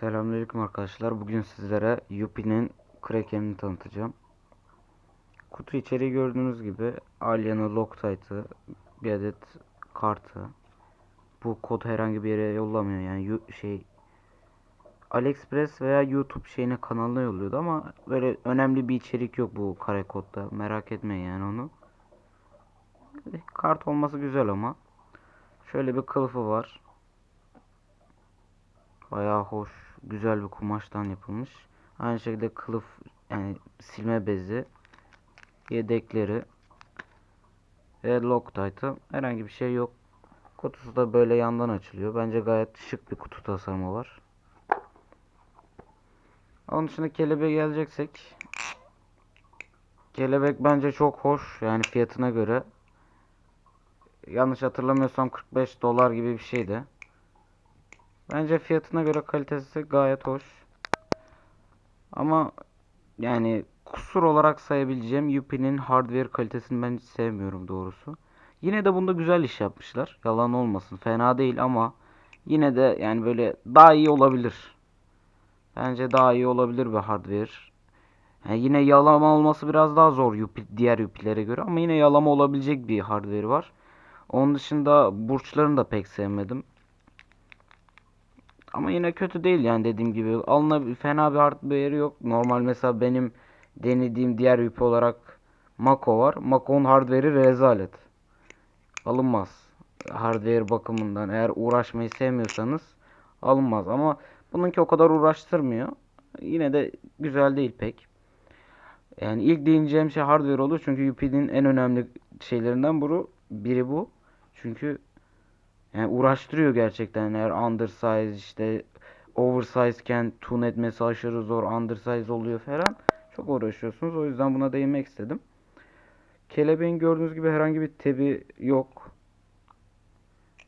Selamünaleyküm arkadaşlar. Bugün sizlere Yupi'nin Kraken'ini tanıtacağım. Kutu içeriği gördüğünüz gibi Alien'ı, Loctite'ı, bir adet kartı. Bu kod herhangi bir yere yollamıyor yani şey AliExpress veya YouTube şeyine kanalına yolluyordu ama böyle önemli bir içerik yok bu kare kodda. Merak etmeyin yani onu. Kart olması güzel ama. Şöyle bir kılıfı var. Bayağı hoş, güzel bir kumaştan yapılmış. Aynı şekilde kılıf yani silme bezi, yedekleri ve Loctite'ı herhangi bir şey yok. Kutusu da böyle yandan açılıyor. Bence gayet şık bir kutu tasarımı var. Onun dışında kelebeğe geleceksek kelebek bence çok hoş yani fiyatına göre. Yanlış hatırlamıyorsam 45 dolar gibi bir şeydi. Bence fiyatına göre kalitesi gayet hoş. Ama yani kusur olarak sayabileceğim Yupi'nin hardware kalitesini ben hiç sevmiyorum doğrusu. Yine de bunda güzel iş yapmışlar. Yalan olmasın. Fena değil ama yine de yani böyle daha iyi olabilir. Bence daha iyi olabilir bir hardware. Yani yine yalama olması biraz daha zor Yupi, diğer Yupi'lere göre ama yine yalama olabilecek bir hardware var. Onun dışında burçlarını da pek sevmedim. Ama yine kötü değil yani dediğim gibi. Alına fena bir hardware yok. Normal mesela benim denediğim diğer IP olarak Mako var. Mako'nun hardware'i rezalet. Alınmaz. Hardware bakımından eğer uğraşmayı sevmiyorsanız alınmaz ama bununki o kadar uğraştırmıyor. Yine de güzel değil pek. Yani ilk değineceğim şey hardware olur çünkü UPD'nin en önemli şeylerinden biri bu. Çünkü yani uğraştırıyor gerçekten eğer undersize işte oversize iken tune etmesi aşırı zor undersize oluyor falan. Çok uğraşıyorsunuz. O yüzden buna değinmek istedim. Kelebeğin gördüğünüz gibi herhangi bir tebi yok.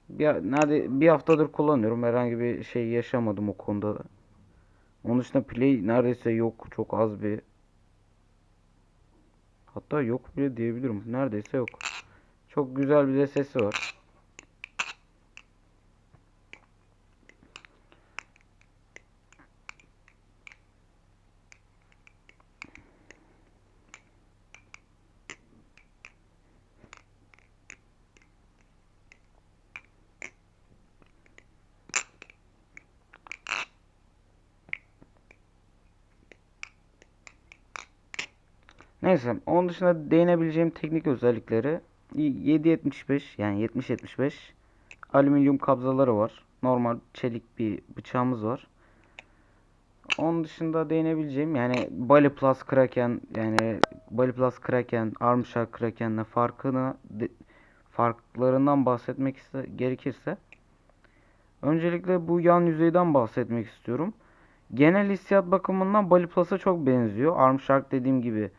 Bir, nerede bir haftadır kullanıyorum. Herhangi bir şey yaşamadım o konuda. Onun dışında play neredeyse yok. Çok az bir hatta yok bile diyebilirim. Neredeyse yok. Çok güzel bir de sesi var. Neyse, onun dışında değinebileceğim teknik özellikleri 7.75 yani 70-75 alüminyum kabzaları var. Normal çelik bir bıçağımız var. Onun dışında değinebileceğim yani Bali Plus Kraken yani Bali Plus Kraken, Armshark Kraken'le farkını de- farklarından bahsetmek iste- gerekirse öncelikle bu yan yüzeyden bahsetmek istiyorum. Genel hissiyat bakımından Bali Plus'a çok benziyor. Armshark dediğim gibi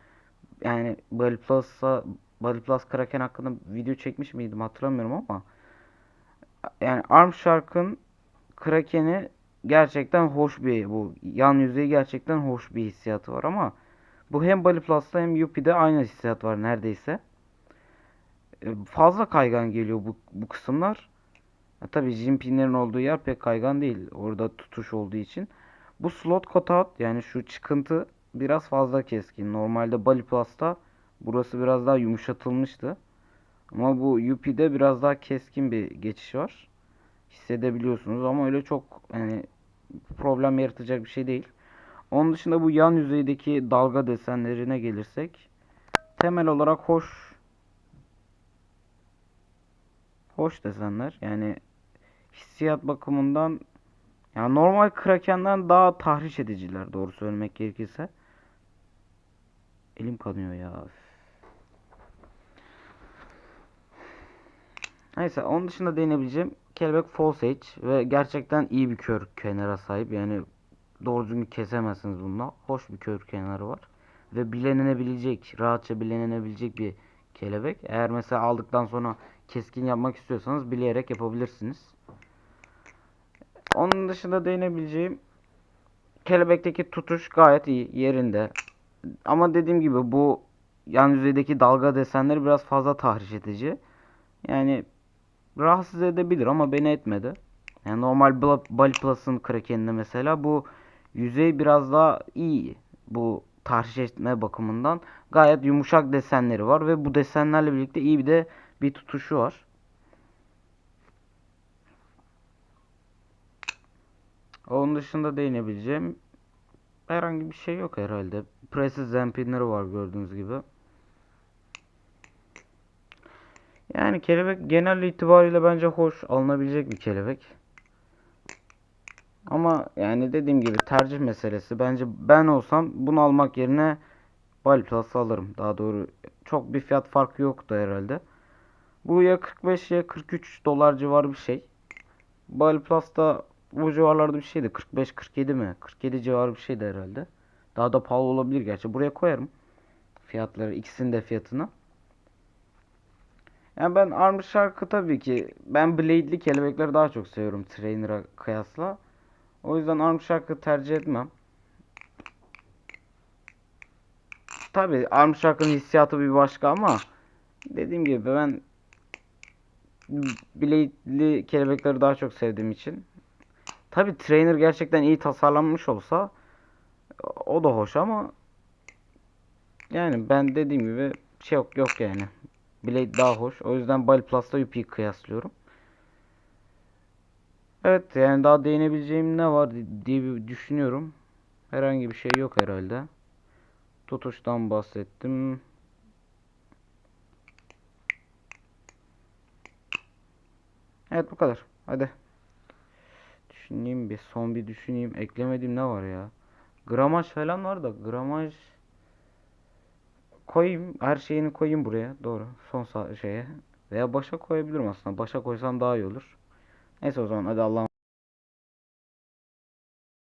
yani Bali Plus'a Bali Plus Kraken hakkında video çekmiş miydim hatırlamıyorum ama yani Armshark'ın Kraken'i gerçekten hoş bir bu yan yüzeyi gerçekten hoş bir hissiyatı var ama bu hem Bali Plus'ta hem Yuppie'de aynı hissiyat var neredeyse. E, Fazla kaygan geliyor bu, bu kısımlar. Ya tabii jim pinlerin olduğu yer pek kaygan değil. Orada tutuş olduğu için. Bu slot cutout yani şu çıkıntı biraz fazla keskin. Normalde Bali Plus'ta burası biraz daha yumuşatılmıştı. Ama bu UP'de biraz daha keskin bir geçiş var. Hissedebiliyorsunuz ama öyle çok yani problem yaratacak bir şey değil. Onun dışında bu yan yüzeydeki dalga desenlerine gelirsek temel olarak hoş hoş desenler. Yani hissiyat bakımından yani normal Kraken'den daha tahriş ediciler doğru söylemek gerekirse. Elim kanıyor ya. Neyse onun dışında değinebileceğim kelebek false edge ve gerçekten iyi bir kör kenara sahip. Yani doğru düzgün kesemezsiniz bununla. Hoş bir kör kenarı var. Ve bilenebilecek, rahatça bilenebilecek bir kelebek. Eğer mesela aldıktan sonra keskin yapmak istiyorsanız bileyerek yapabilirsiniz. Onun dışında değinebileceğim kelebekteki tutuş gayet iyi yerinde. Ama dediğim gibi bu yan yüzeydeki dalga desenleri biraz fazla tahriş edici. Yani rahatsız edebilir ama beni etmedi. Yani normal Bali Plus'ın Kraken'inde mesela bu yüzey biraz daha iyi. Bu tahriş etme bakımından gayet yumuşak desenleri var ve bu desenlerle birlikte iyi bir de bir tutuşu var. Onun dışında değinebileceğim herhangi bir şey yok herhalde. Precious zampinleri var gördüğünüz gibi. Yani kelebek genel itibariyle bence hoş alınabilecek bir kelebek. Ama yani dediğim gibi tercih meselesi. Bence ben olsam bunu almak yerine Bali Plus alırım. Daha doğru çok bir fiyat farkı yoktu herhalde. Bu ya 45 ya 43 dolar civarı bir şey. Bali Plus da bu civarlarda bir şeydi. 45-47 mi? 47 civarı bir şeydi herhalde. Daha da pahalı olabilir gerçi. Buraya koyarım. Fiyatları ikisinin de fiyatını. Yani ben Arm Shark'ı tabii ki ben Blade'li kelebekleri daha çok seviyorum Trainer'a kıyasla. O yüzden Arm Shark'ı tercih etmem. Tabii Arm Shark'ın hissiyatı bir başka ama dediğim gibi ben Blade'li kelebekleri daha çok sevdiğim için. Tabii Trainer gerçekten iyi tasarlanmış olsa o da hoş ama yani ben dediğim gibi şey yok yok yani. Blade daha hoş. O yüzden Bali Plus'la UP'yi kıyaslıyorum. Evet yani daha değinebileceğim ne var diye düşünüyorum. Herhangi bir şey yok herhalde. Tutuştan bahsettim. Evet bu kadar. Hadi. Düşüneyim bir son bir düşüneyim. Eklemediğim ne var ya? Gramaj falan var da gramaj koyayım. Her şeyini koyayım buraya. Doğru. Son şeye. Veya başa koyabilirim aslında. Başa koysam daha iyi olur. Neyse o zaman hadi Allah'a